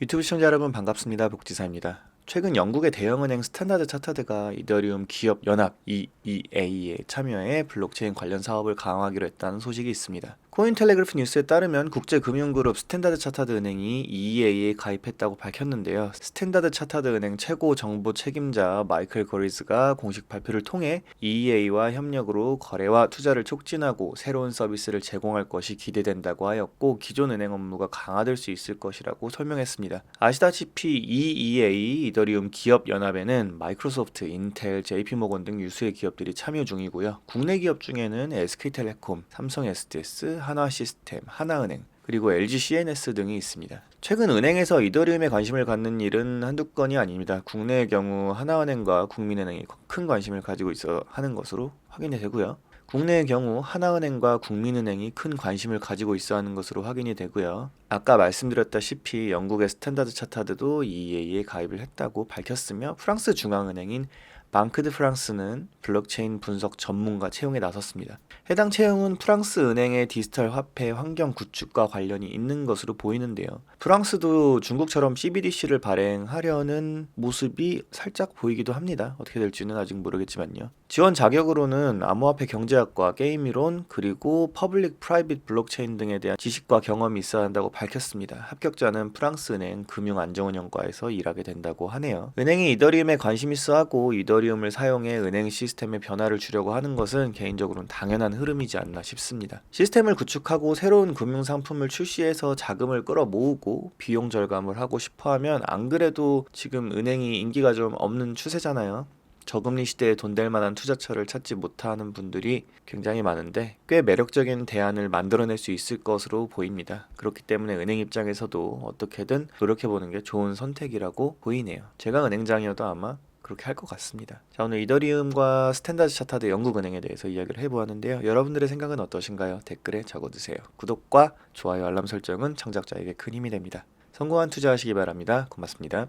유튜브 시청자 여러분 반갑습니다. 복지사입니다. 최근 영국의 대형은행 스탠다드 차타드가 이더리움 기업 연합 EEA에 참여해 블록체인 관련 사업을 강화하기로 했다는 소식이 있습니다. 코인텔레그래프 뉴스에 따르면 국제금융그룹 스탠다드 차타드 은행이 EEA에 가입했다고 밝혔는데요. 스탠다드 차타드 은행 최고 정보 책임자 마이클 거리즈가 공식 발표를 통해 EEA와 협력으로 거래와 투자를 촉진하고 새로운 서비스를 제공할 것이 기대된다고 하였고 기존 은행 업무가 강화될 수 있을 것이라고 설명했습니다. 아시다시피 EEA 이더리움 기업 연합에는 마이크로소프트, 인텔, JP모건 등 유수의 기업들이 참여 중이고요. 국내 기업 중에는 SK텔레콤, 삼성 SDS, 한화시스템, 하나은행 그리고 LG CNS 등이 있습니다. 최근 은행에서 이더리움에 관심을 갖는 일은 한두 건이 아닙니다. 국내의 경우 하나은행과 국민은행이 큰 관심을 가지고 있어 하는 것으로 확인이 되고요. 국내의 경우 하나은행과 국민은행이 큰 관심을 가지고 있어 하는 것으로 확인이 되고요. 아까 말씀드렸다시피 영국의 스탠다드 차타드도 EEA에 가입을 했다고 밝혔으며 프랑스 중앙은행인 방크 드 프랑스는 블록체인 분석 전문가 채용에 나섰습니다. 해당 채용은 프랑스 은행의 디지털 화폐 환경 구축과 관련이 있는 것으로 보이는데요. 프랑스도 중국처럼 CBDC를 발행하려는 모습이 살짝 보이기도 합니다. 어떻게 될지는 아직 모르겠지만요. 지원 자격으로는 암호화폐 경제학과 게임이론 그리고 퍼블릭 프라이빗 블록체인 등에 대한 지식과 경험이 있어야 한다고 밝혔습니다. 합격자는 프랑스 은행 금융안정운영과에서 일하게 된다고 하네요. 은행이 이더리움에 관심 있어 하고 이더 리움을 사용해 은행 시스템에 변화를 주려고 하는 것은 개인적으로는 당연한 흐름이지 않나 싶습니다. 시스템을 구축하고 새로운 금융 상품을 출시해서 자금을 끌어 모으고 비용 절감을 하고 싶어 하면 안 그래도 지금 은행이 인기가 좀 없는 추세잖아요. 저금리 시대에 돈 될 만한 투자처를 찾지 못하는 분들이 굉장히 많은데 꽤 매력적인 대안을 만들어낼 수 있을 것으로 보입니다. 그렇기 때문에 은행 입장에서도 어떻게든 노력해보는 게 좋은 선택이라고 보이네요. 제가 은행장이어도 아마 그렇게 할 것 같습니다. 자 오늘 이더리움과 스탠다드 차타드 영국은행에 대해서 이야기를 해보았는데요. 여러분들의 생각은 어떠신가요? 댓글에 적어주세요. 구독과 좋아요 알람 설정은 창작자에게 큰 힘이 됩니다. 성공한 투자하시기 바랍니다. 고맙습니다.